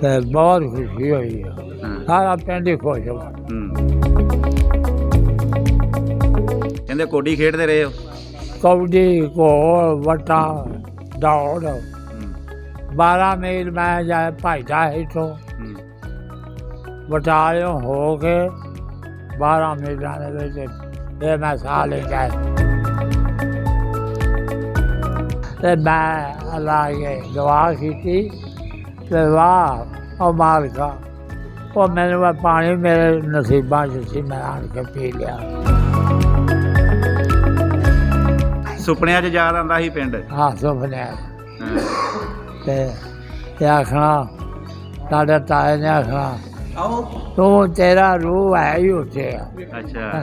ਤੇ ਬਹੁਤ ਖੁਸ਼ੀ ਹੋਈ ਆ। ਹਾਂ। ਸਾਰਾ ਪਿੰਡ ਹੀ ਖੁਸ਼ ਹੋ ਹੂੰ। ਕਹਿੰਦੇ ਕੋਡੀ ਖੇਡਦੇ ਰਹੇ ਹੋ? ਕਬੱਡੀ ਘੋਲ ਵਟਾ ਦੌੜ। ਹੂੰ। 12 ਮੀਲ ਮੈਂ ਜਾ ਭਾਈਦਾ ਇਥੋਂ। ਹੂੰ। ਬਟਾਲਿਓਂ ਹੋ ਕੇ 12 ਮੀਲਾਂ ਦੇ ਵਿੱਚ ਇਹ ਮੈਂ ਸਾਹ ਲੈਂਦਾ ਤੇ ਮੈਂ ਅੱਲਾਹ ਕੇ ਦੁਆ ਕੀਤੀ ਤੇ ਵਾਹ ਉਹ ਮਾਲਕਾ ਉਹ ਮੈਨੂੰ ਇਹ ਪਾਣੀ ਮੇਰੇ ਨਸੀਬਾਂ 'ਚ ਸੀ ਮੈਂ ਆਣ ਕੇ ਪੀ ਲਿਆ। ਸੁਪਨਿਆਂ 'ਚ ਯਾਦ ਆਉਂਦਾ ਸੀ ਪਿੰਡ? ਹਾਂ ਸੁਪਨੇ ਤੇ ਇਹ ਆਖਣਾ ਸਾਡੇ ਤਾਏ ਨੇ ਆਖਣਾ ਆਓ ਤੂੰ ਤੇਰਾ ਰੂਹ ਹੈ ਹੀ ਉੱਥੇ ਆ। ਅੱਛਾ।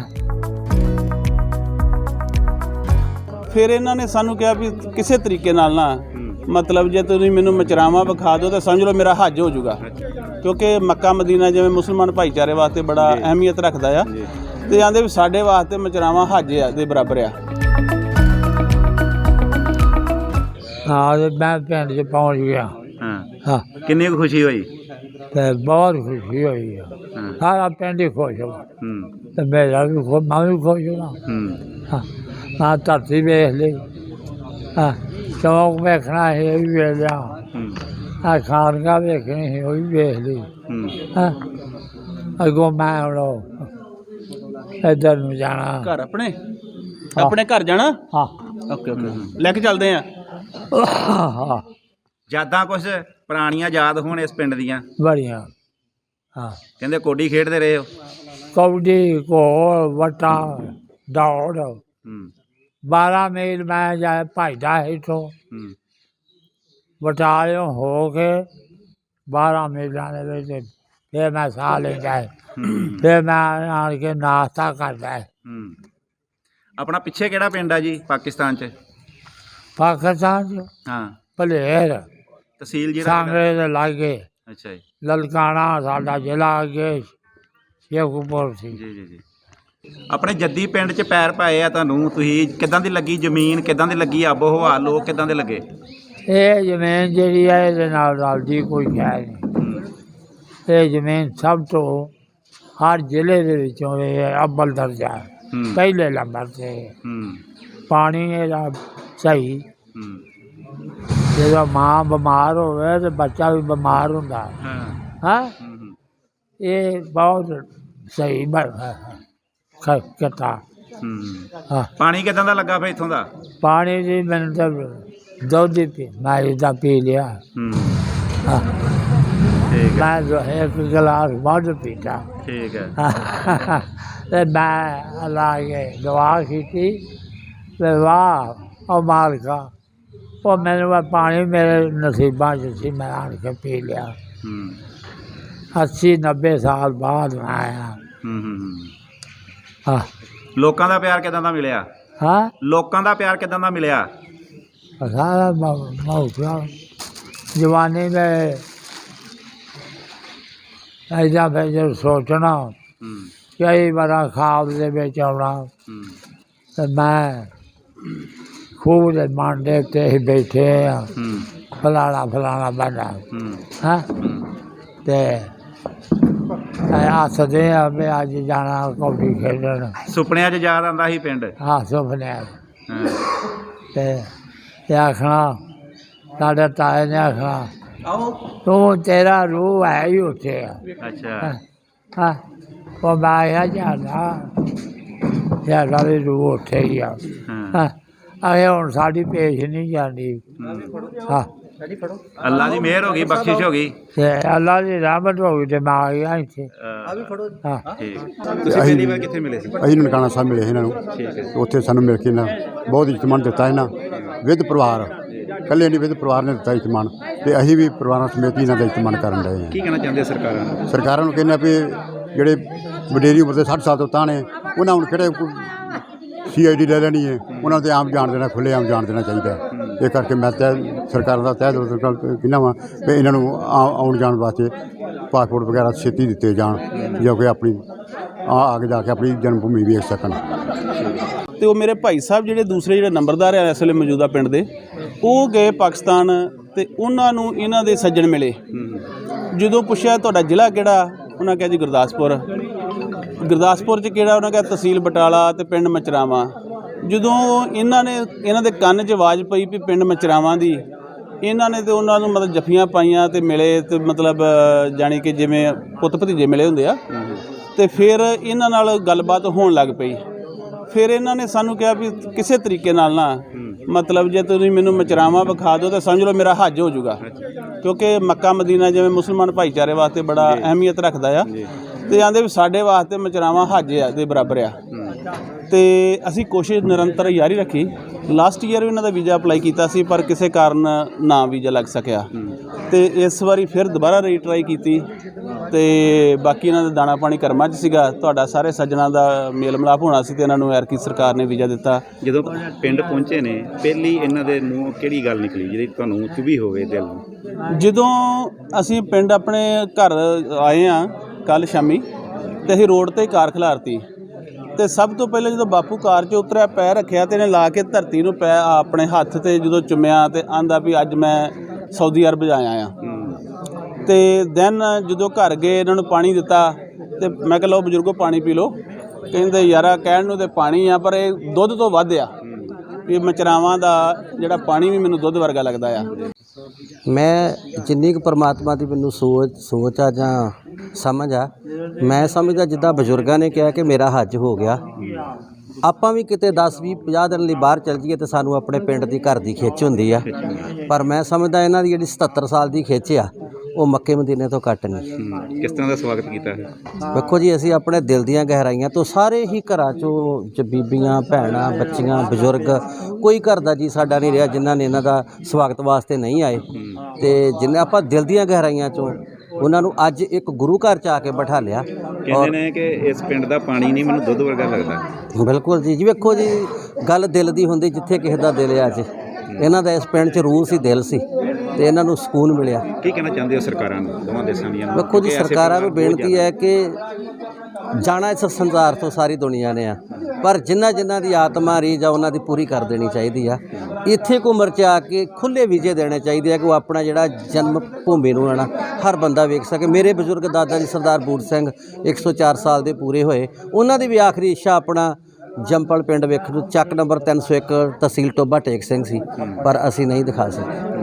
ਫਿਰ ਇਹਨਾਂ ਨੇ ਸਾਨੂੰ ਕਿਹਾ ਵੀ ਕਿਸੇ ਤਰੀਕੇ ਨਾਲ ਨਾ ਮਤਲਬ ਜੇ ਤੁਸੀਂ ਮੈਨੂੰ ਮਚਰਾਵਾ ਵਿਖਾ ਦਿਓ ਤਾਂ ਸਮਝ ਲਓ ਮੇਰਾ ਹੱਜ ਹੋ ਜਾਊਗਾ। ਕਿਉਂਕਿ ਮੱਕਾ ਮਦੀਨਾ ਜਿਵੇਂ ਮੁਸਲਮਾਨ ਭਾਈਚਾਰੇ ਵਾਸਤੇ ਬੜਾ। ਅਹਿਮੀਅਤ ਰੱਖਦਾ ਆ। ਤੇ ਆਂਦੇ ਵੀ ਸਾਡੇ ਵਾਸਤੇ ਮਚਰਾਵਾ ਹੱਜ ਆ ਦੇ ਬਰਾਬਰ ਆ। ਹਾਂ ਮੈਂ ਪਿੰਡ 'ਚ ਪਹੁੰਚ ਗਿਆ। ਹਾਂ। ਹਾਂ। ਕਿੰਨੀ ਕੁ ਖੁਸ਼ੀ ਹੋਈ? ਤੇ ਬਹੁਤ ਖੁਸ਼ੀ ਹੋਈ ਆ। ਹਾਂ। ਸਾਰਾ ਪਿੰਡ ਹੀ ਖੁਸ਼ ਹੋ ਹੂੰ। ਤੇ ਮੇਰਾ ਵੀ ਖੁਸ਼ ਮੈਂ ਵੀ ਖੁਸ਼ ਹਾਂ ਹੂੰ। ਹਾਂ। ਮੈਂ ਧਰਤੀ ਵੇਖ ਲਈ। ਹਾਂ ਚੌਕ ਵੇਖਣਾ ਹੈ ਇਹ ਵੀ ਵੇਖ ਲਿਆ। ਹੂੰ। ਆ ਖਾਨਗਾ ਵੇਖਣੀ ਹੈ ਉਹ ਵੀ ਵੇਖ ਲਈ। ਹੂੰ। ਹਾਂ? ਅਗੋ ਮੈਂ ਹੁਣ ਇੱਧਰ ਨੂੰ ਜਾਣਾ। ਘਰ ਆਪਣੇ? ਆਪਣੇ ਘਰ ਜਾਣਾ? ਹਾਂ। Okay okay. ਲੈ ਕੇ ਚੱਲਦੇ ਆ। ਹਾਂ। ਯਾਦਾਂ ਕੁਛ ਪੁਰਾਣੀਆਂ ਯਾਦ ਹੋਣ ਇਸ ਪਿੰਡ ਦੀਆਂ? ਬੜੀਆਂ। ਹਾਂ। ਕਹਿੰਦੇ ਕੋਡੀ ਖੇਡਦੇ ਰਹੇ ਹੋ? ਕਬੱਡੀ ਘੋਲ ਵਟਾ ਦੌੜ। ਹੂੰ। 12 ਮੀਲ ਮੈਂ ਜਾ ਭਾਈਦਾ ਇਥੋਂ। ਹੂੰ। ਬਟਾਲਿਓਂ ਹੋ ਕੇ 12 ਮੀਲਾਂ ਦੇ ਵਿੱਚ ਫਿਰ ਮੈਂ ਸਾਹ ਲੈਂਦਾ ਹੂੰ। ਫਿਰ ਮੈਂ ਆਣ ਕੇ ਨਾਸ਼ਤਾ ਕਰਦਾ ਹੂੰ। ਆਪਣਾ ਪਿੱਛੇ ਕਿਹੜਾ ਪਿੰਡ ਆ ਜੀ ਪਾਕਿਸਤਾਨ 'ਚ? ਪਾਕਿਸਤਾਨ ਚ ਹਾਂ। ਭਲੇਰ ਤਹਿਸੀਲ ਜਿਹੜਾ ਸਾਂਗਰੇ ਦੇ ਲਾਗੇ। ਅੱਛਾ ਜੀ। ਲਲਕਾਣਾ ਸਾਡਾ ਜ਼ਿਲ੍ਹਾ ਅੱਗੇ ਸ਼ੇਖੂਪੁਰ ਸੀ। ਜੀ ਜੀ ਜੀ। ਆਪਣੇ ਜੱਦੀ ਪਿੰਡ 'ਚ ਪੈਰ ਪਾਏ ਆ ਤੁਹਾਨੂੰ ਤੁਸੀਂ ਕਿਦਾਂ ਦੀ ਲੱਗੀ ਜ਼ਮੀਨ ਕਿਦਾਂ ਦੀ ਲੱਗੀ ਆਬੋ ਹਵਾ ਲੋਕ ਕਿਦਾਂ ਦੇ ਲੱਗੇ? ਇਹ ਜ਼ਮੀਨ ਜਿਹੜੀ ਹੈ ਇਹਦੇ ਨਾਲ ਰਲਦੀ ਕੋਈ ਹੈ ਨਹੀਂ। ਇਹ ਜ਼ਮੀਨ ਸਭ ਤੋਂ ਹਰ ਜ਼ਿਲ੍ਹੇ ਦੇ ਵਿੱਚੋਂ ਇਹ ਅੱਵਲ ਦਰਜਾ ਹੈ। ਹੂੰ। ਪਹਿਲੇ ਨੰਬਰ ਤੇ ਹੂੰ। ਪਾਣੀ ਇਹਦਾ ਸਹੀ। ਹੂੰ। ਜਦੋਂ ਮਾਂ ਬਿਮਾਰ ਹੋਵੇ ਤੇ ਬੱਚਾ ਵੀ ਬਿਮਾਰ ਹੁੰਦਾ। ਹਾਂ। ਹਾਂ। ਹੂੰ ਹੂੰ। ਇਹ ਬਹੁਤ ਸਹੀ ਬਣਾ ਹੈ ਕਤਾ ਹੂੰ ਹਾਂ। ਪਾਣੀ ਕਿਦਾਂ ਦਾ ਲੱਗਾ ਫੇ ਇਥੋਂ ਦਾ? ਪਾਣੀ ਦੀ ਮੈਨੂੰ ਤਾਂ ਦੁੱਧ ਹੀ ਪੀ ਮੈਂ ਇਹਦਾ ਪੀ ਲਿਆ। ਹੂੰ। ਹਾਂ। ਠੀਕ ਹੈ। ਮੈਂ ਜੋ ਇੱਕ ਗਲਾਸ ਵੱਧ ਪੀਤਾ। ਠੀਕ ਹੈ। ਤੇ ਮੈਂ ਅੱਲਾਹ ਕੇ ਦੁਆ ਕੀਤੀ। ਤੇ ਵਾਹ ਉਹ ਮਾਲਕਾ ਉਹ ਮੈਨੂੰ ਇਹ ਪਾਣੀ ਮੇਰੇ ਨਸੀਬਾਂ 'ਚ ਸੀ ਮੈਂ ਆਣ ਕੇ ਪੀ ਲਿਆ। ਹੂੰ। 80 90 ਸਾਲ ਬਾਅਦ ਮੈਂ ਆਇਆ। ਹੂੰ ਹੂੰ ਹੂੰ। ਹਾਂ। ਲੋਕਾਂ ਦਾ ਪਿਆਰ ਕਿਦਾਂ ਦਾ ਮਿਲਿਆ? ਹਾਂ। ਲੋਕਾਂ ਦਾ ਪਿਆਰ ਕਿਦਾਂ ਦਾ ਮਿਲਿਆ? ਸਾਰਾ ਮੌਕਾ ਜਵਾਨੀ ਦੇ ਐਜਾ ਫਿਰ ਜਦੋਂ ਸੋਚਣਾ ਹੂੰ। ਕਈ ਵਾਰ ਖਾਬ ਦੇ ਵਿੱਚ ਆਉਣਾ ਹੂੰ। ਤੇ ਮੈਂ ਖੂਹ ਦੇ ਮਾਂਡੇ ਤੇ ਹੀ ਬੈਠੇ ਆ। ਹੂੰ। ਫਲਾਣਾ ਫਲਾਣਾ ਹੂੰ। ਹਾਂ? ਹੂੰ। ਤੇ ਆਸਦੇ ਆ ਵੀ ਅੱਜ ਜਾਣਾ ਕੌਡੀ ਖੇਡਣ। ਸੁਪਨਿਆਂ 'ਚ ਯਾਦ ਆਉਂਦਾ ਸੀ ਪਿੰਡ? ਹਾਂ ਸੁਪਨੇ ਹਾਂ। ਤੇ ਇਹ ਆਖਣਾ ਸਾਡੇ ਤਾਏ ਨੇ ਆਖਣਾ ਤੂੰ ਤੇਰਾ ਰੂਹ ਹੈ ਹੀ ਉੱਥੇ ਆ। ਅੱਛਾ। ਹਾਂ ਹਾਂ। ਉਹ ਮਾਇਆ ਜਾਂਦਾ ਯਾਰ ਸਾਡੀ ਰੂਹ ਉੱਥੇ ਹੀ ਆ। ਹਾਂ। ਹਾਂ। ਅਰੇ ਹੁਣ ਸਾਡੀ ਪੇਸ਼ ਨਹੀਂ ਜਾਂਦੀ। ਹੂੰ। ਹਾਂ ਅੱਲਾ ਦੀ ਮਿਹਰ ਹੋ ਗਈ ਬਖਸ਼ਿਸ਼ ਹੋ ਗਈ। ਤੇ ਅੱਲਾ ਦੀ ਰਹਿਮਤ ਹੋ ਗਈ ਤੇ ਮੈਂ ਆ ਗਿਆ ਇੱਥੇ। ਆ ਵੀ ਫੜੋ ਹਾਂ। ਠੀਕ। ਤੁਸੀਂ ਪਹਿਲੀ ਵਾਰ ਕਿੱਥੇ ਮਿਲੇ ਸੀ? ਅਸੀਂ ਨਨਕਾਣਾ ਸਾਹਿਬ ਮਿਲੇ ਸੀ ਇਹਨਾਂ ਨੂੰ। ਠੀਕ ਹੈ ਉੱਥੇ ਸਾਨੂੰ ਮਿਲ ਕੇ ਨਾ ਬਹੁਤ ਇਤਮਾਨ ਦਿੱਤਾ ਇਹਨਾਂ। ਵਿਦ ਪਰਿਵਾਰ। ਇਕੱਲੇ ਨਹੀਂ ਵਿਦ ਪਰਿਵਾਰ ਨੇ ਦਿੱਤਾ ਇਤਮਾਨ। ਤੇ ਅਸੀਂ ਵੀ ਪਰਿਵਾਰਾਂ ਸਮੇਤ ਇਹਨਾਂ ਦਾ ਇਤਮਾਨ ਕਰਨ ਰਹੇ ਹਾਂ। ਕੀ ਕਹਿਣਾ ਚਾਹੁੰਦੇ ਸਰਕਾਰਾਂ ਨੂੰ? ਸਰਕਾਰਾਂ ਨੂੰ ਕਹਿੰਦੇ ਆ ਵੀ ਜਿਹੜੇ ਵਡੇਰੀ ਉਮਰ ਦੇ 60 ਸਾਲ ਤੋਂ ਤਾਂ ਨੇ ਉਹਨਾਂ ਨੂੰ ਕਿਹੜੇ ਸੀਆਈਡੀ ਲੈ ਲੈਣੀ ਹੈ? ਉਹਨਾਂ ਤੇ ਆਮ ਜਾਣ ਦੇਣਾ ਖੁੱਲੇ ਆਮ ਜਾਣ ਦੇਣਾ ਚਾਹੀਦਾ। ਇਹ ਕਰਕੇ ਮੈਂ ਤਹਿ ਸਰਕਾਰ ਦਾ ਤਹਿ ਦਿਲੋਂ ਕਹਿੰਦਾ ਵਾਂ ਵੀ ਇਹਨਾਂ ਨੂੰ ਆ- ਆਉਣ ਜਾਣ ਵਾਸਤੇ ਪਾਸਪੋਰਟ ਵਗੈਰਾ ਛੇਤੀ ਦਿੱਤੇ ਜਾਣ ਜੋ ਕਿ ਆਪਣੀ ਆ ਆ ਕੇ ਜਾ ਕੇ ਆਪਣੀ ਜਨਮ ਭੂਮੀ ਵੇਖ ਸਕਣ। ਤੇ ਉਹ ਮੇਰੇ ਭਾਈ ਸਾਹਿਬ ਜਿਹੜੇ ਦੂਸਰੇ ਜਿਹੜੇ ਨੰਬਰਦਾਰ ਆ ਇਸ ਵੇਲੇ ਮੌਜੂਦਾ ਪਿੰਡ ਦੇ, ਉਹ ਗਏ ਪਾਕਿਸਤਾਨ ਤੇ ਉਹਨਾਂ ਨੂੰ ਇਹਨਾਂ ਦੇ ਸੱਜਣ ਮਿਲੇ। ਜਦੋਂ ਪੁੱਛਿਆ ਤੁਹਾਡਾ ਜ਼ਿਲ੍ਹਾ ਕਿਹੜਾ, ਉਹਨਾਂ ਕਿਹਾ ਜੀ ਗੁਰਦਾਸਪੁਰ। ਗੁਰਦਾਸਪੁਰ ਚ ਕਿਹੜਾ? ਉਹਨਾਂ ਕਿਹਾ ਤਹਿਸੀਲ ਬਟਾਲਾ ਤੇ ਪਿੰਡ ਮਚਰਾਵਾਂ। ਜਦੋਂ ਇਹਨਾਂ ਨੇ ਇਹਨਾਂ ਦੇ ਕੰਨ 'ਚ ਆਵਾਜ਼ ਪਈ ਵੀ ਪਿੰਡ ਮਚਰਾਵਾਂ ਦੀ ਇਹਨਾਂ ਨੇ ਤੇ ਉਹਨਾਂ ਨੂੰ ਮਤਲਬ ਜੱਫੀਆਂ ਪਾਈਆਂ ਤੇ ਮਿਲੇ ਤੇ ਮਤਲਬ ਜਾਣੀ ਕਿ ਜਿਵੇਂ ਪੁੱਤ ਭਤੀਜੇ ਮਿਲੇ ਹੁੰਦੇ ਆ ਤੇ ਫਿਰ ਇਹਨਾਂ ਨਾਲ ਗੱਲਬਾਤ ਹੋਣ ਲੱਗ ਪਈ। ਫਿਰ ਇਹਨਾਂ ਨੇ ਸਾਨੂੰ ਕਿਹਾ ਵੀ ਕਿਸੇ ਤਰੀਕੇ ਨਾਲ ਨਾ ਮਤਲਬ ਜੇ ਤੁਸੀਂ ਮੈਨੂੰ ਮਚਰਾਵਾਂ ਵਿਖਾ ਦਿਓ ਤਾਂ ਸਮਝ ਲਓ ਮੇਰਾ ਹੱਜ ਹੋ ਜਾਊਗਾ। ਕਿਉਂਕਿ ਮੱਕਾ ਮਦੀਨਾ ਜਿਵੇਂ ਮੁਸਲਮਾਨ ਭਾਈਚਾਰੇ ਵਾਸਤੇ ਬੜਾ ਅਹਿਮੀਅਤ ਰੱਖਦਾ ਆ। ਤੇ ਆਂਦੇ ਵੀ ਸਾਡੇ ਵਾਸਤੇ ਮਚਰਾਵਾਂ ਹੱਜ ਆ ਦੇ ਬਰਾਬਰ ਆ। ਤੇ ਅਸੀਂ ਕੋਸ਼ਿਸ਼ ਨਿਰੰਤਰ ਜਾਰੀ ਰੱਖੀ। ਲਾਸਟ ਈਅਰ ਵੀ ਇਹਨਾਂ ਦਾ ਵੀਜ਼ਾ ਅਪਲਾਈ ਕੀਤਾ ਸੀ ਪਰ ਕਿਸੇ ਕਾਰਨ ਨਾ ਵੀਜ਼ਾ ਲੱਗ ਸਕਿਆ। ਤੇ ਇਸ ਵਾਰੀ ਫਿਰ ਦੁਬਾਰਾ ਰੀਟਰਾਈ ਕੀਤੀ। ਤੇ ਬਾਕੀ ਇਹਨਾਂ ਦਾ ਦਾਣਾ ਪਾਣੀ ਕਰਮਾਂ 'ਚ ਸੀਗਾ। ਤੁਹਾਡਾ ਸਾਰੇ ਸੱਜਣਾ ਦਾ ਮੇਲ ਮਿਲਾਪ ਹੋਣਾ ਸੀ ਤੇ ਇਹਨਾਂ ਨੂੰ ਐਰਕੀ ਸਰਕਾਰ ਨੇ ਵੀਜ਼ਾ ਦਿੱਤਾ। ਜਦੋਂ ਪਿੰਡ ਪਹੁੰਚੇ ਨੇ ਪਹਿਲੀ ਇਹਨਾਂ ਦੇ ਮੂੰਹ ਕਿਹੜੀ ਗੱਲ ਨਿਕਲੀ ਜਿਹੜੀ ਤੁਹਾਨੂੰ ਚੁਭੀ ਹੋਵੇ ਦਿਲ ਨੂੰ? ਜਦੋਂ ਅਸੀਂ ਪਿੰਡ ਆਪਣੇ ਘਰ ਆਏ ਆ ਕੱਲ ਸ਼ਾਮੀ ਤੇ ਅਸੀਂ ਰੋਡ ਤੇ ਕਾਰ ਖਿਲਾਰਤੀ। ਤੇ ਸਭ ਤੋਂ ਪਹਿਲਾਂ ਜਦੋਂ ਬਾਪੂ ਕਾਰ 'ਚ ਉਤਰਿਆ, ਪੈਰ ਰੱਖਿਆ ਤੇ ਇਹਨੇ ਲਾ ਕੇ ਧਰਤੀ ਨੂੰ ਪੈ ਆਪਣੇ ਹੱਥ ਤੇ ਜਦੋਂ ਚੁੰਮਿਆ ਤੇ ਆਂਦਾ ਵੀ ਅੱਜ ਮੈਂ ਸਾਊਦੀ ਅਰਬ ਜਾਇਆ ਆ ਤੇ ਦੈਨ ਜਦੋਂ ਘਰ ਗਏ, ਇਹਨਾਂ ਨੂੰ ਪਾਣੀ ਦਿੱਤਾ ਤੇ ਮੈਂ ਕਿਹਾ, ਲਓ ਬਜ਼ੁਰਗੋ, ਪਾਣੀ ਪੀ ਲਓ। ਕਹਿੰਦੇ, ਯਾਰਾ, ਕਹਿਣ ਨੂੰ ਤੇ ਪਾਣੀ ਆ, ਪਰ ਇਹ ਦੁੱਧ ਤੋਂ ਵੱਧ ਆ। ਇਹ ਮਚਰਾਵਾਂ ਦਾ ਜਿਹੜਾ ਪਾਣੀ ਵੀ ਮੈਨੂੰ ਦੁੱਧ ਵਰਗਾ ਲੱਗਦਾ ਆ। ਮੈਂ ਜਿੰਨੀ ਕੁ ਪਰਮਾਤਮਾ ਦੀ ਮੈਨੂੰ ਸੋਚ ਸੋਚ ਆ ਜਾਂ ਸਮਝ ਆ, ਮੈਂ ਸਮਝਦਾ ਜਿੱਦਾਂ ਬਜ਼ੁਰਗਾਂ ਨੇ ਕਿਹਾ ਕਿ ਮੇਰਾ ਹੱਜ ਹੋ ਗਿਆ। ਆਪਾਂ ਵੀ ਕਿਤੇ 10 20 50 ਦਿਨ ਲਈ ਬਾਹਰ ਚੱਲ ਜਾਈਏ ਤੇ ਸਾਨੂੰ ਆਪਣੇ ਪਿੰਡ ਦੀ ਘਰ ਦੀ ਖਿੱਚ ਹੁੰਦੀ ਆ। ਪਰ ਮੈਂ ਸਮਝਦਾ ਇਹਨਾਂ ਦੀ ਜਿਹੜੀ 77 ਸਾਲ ਦੀ ਖਿੱਚ ਆ ਉਹ ਮੱਕੇ ਮਦੀਨੇ ਤੋਂ ਘੱਟ ਨਹੀਂ। ਕਿਸ ਤਰ੍ਹਾਂ ਦਾ ਸਵਾਗਤ ਕੀਤਾ ਹੈ? ਵੇਖੋ ਜੀ ਅਸੀਂ ਆਪਣੇ ਦਿਲ ਦੀਆਂ ਗਹਿਰਾਈਆਂ ਤੋਂ ਸਾਰੇ ਹੀ ਘਰਾਂ ਚੋਂ ਚ ਬੀਬੀਆਂ ਭੈਣਾਂ ਬੱਚੀਆਂ ਬਜ਼ੁਰਗ ਕੋਈ ਘਰ ਦਾ ਜੀ ਸਾਡਾ ਨਹੀਂ ਰਿਹਾ ਜਿਨ੍ਹਾਂ ਨੇ ਇਹਨਾਂ ਦਾ ਸਵਾਗਤ ਵਾਸਤੇ ਨਹੀਂ ਆਏ। ਤੇ ਜਿੰਨੇ ਆਪਾਂ ਦਿਲ ਦੀਆਂ ਗਹਿਰਾਈਆਂ ਚੋਂ ਉਹਨਾਂ ਨੂੰ ਅੱਜ ਇੱਕ ਗੁਰੂ ਘਰ ਚ ਆ ਕੇ ਬਿਠਾ ਲਿਆ ਕਹਿੰਦੇ ਨੇ ਕਿ ਇਸ ਪਿੰਡ ਦਾ ਪਾਣੀ ਨਹੀਂ ਮੈਨੂੰ ਦੁੱਧ ਵਰਗਾ ਲੱਗਦਾ। ਬਿਲਕੁਲ ਜੀ। ਜੀ ਵੇਖੋ ਜੀ ਗੱਲ ਦਿਲ ਦੀ ਹੁੰਦੀ ਜਿੱਥੇ ਕਿਸੇ ਦਾ ਦਿਲ ਆ ਜੀ। ਇਹਨਾਂ ਦਾ ਇਸ ਪਿੰਡ 'ਚ ਰੂਹ ਸੀ ਦਿਲ ਸੀ। ਤੇ ਇਹਨਾਂ ਨੂੰ ਸਕੂਨ ਮਿਲਿਆ। ਕੀ ਕਹਿਣਾ ਚਾਹੁੰਦੇ ਹੋ ਸਰਕਾਰਾਂ ਨੂੰ ਦੋਵਾਂ ਦੇਸ਼ਾਂ ਦੀਆਂ ਨੂੰ? ਵੇਖੋ ਜੀ ਸਰਕਾਰਾਂ ਨੂੰ ਬੇਨਤੀ ਹੈ ਕਿ ਜਾਣਾ ਇਸ ਸੰਸਾਰ ਤੋਂ ਸਾਰੀ ਦੁਨੀਆ ਨੇ ਆ। ਪਰ ਜਿਨ੍ਹਾਂ ਜਿਨ੍ਹਾਂ ਦੀ ਆਤਮਾ ਰੀਝ ਆ ਉਹਨਾਂ ਦੀ ਪੂਰੀ ਕਰ ਦੇਣੀ ਚਾਹੀਦੀ ਆ। ਇੱਥੇ ਕੋ ਉਮਰ ਚ ਆ ਕੇ ਖੁੱਲੇ ਵੀਜ਼ੇ ਦੇਣੇ ਚਾਹੀਦੇ ਆ ਕਿ ਉਹ ਆਪਣਾ ਜਿਹੜਾ ਜਨਮ ਭੂਮੀ ਨੂੰ ਆਣਾ ਹਰ ਬੰਦਾ ਵੇਖ ਸਕੇ। ਮੇਰੇ ਬਜ਼ੁਰਗ ਦਾਦਾ ਜੀ ਸਰਦਾਰ ਬੂਟ ਸਿੰਘ 104 ਸਾਲ ਦੇ ਪੂਰੇ ਹੋਏ। ਉਹਨਾਂ ਦੀ ਵੀ ਆਖਰੀ ਇੱਛਾ ਆਪਣਾ ਜੰਪਲ ਪਿੰਡ ਵੇਖਣ ਨੂੰ ਚੱਕ ਨੰਬਰ 301 ਤਹਿਸੀਲ ਟੋਬਾ ਟੇਕ ਸਿੰਘ ਸੀ। ਪਰ ਅਸੀਂ ਨਹੀਂ ਦਿਖਾ ਸਕੇ।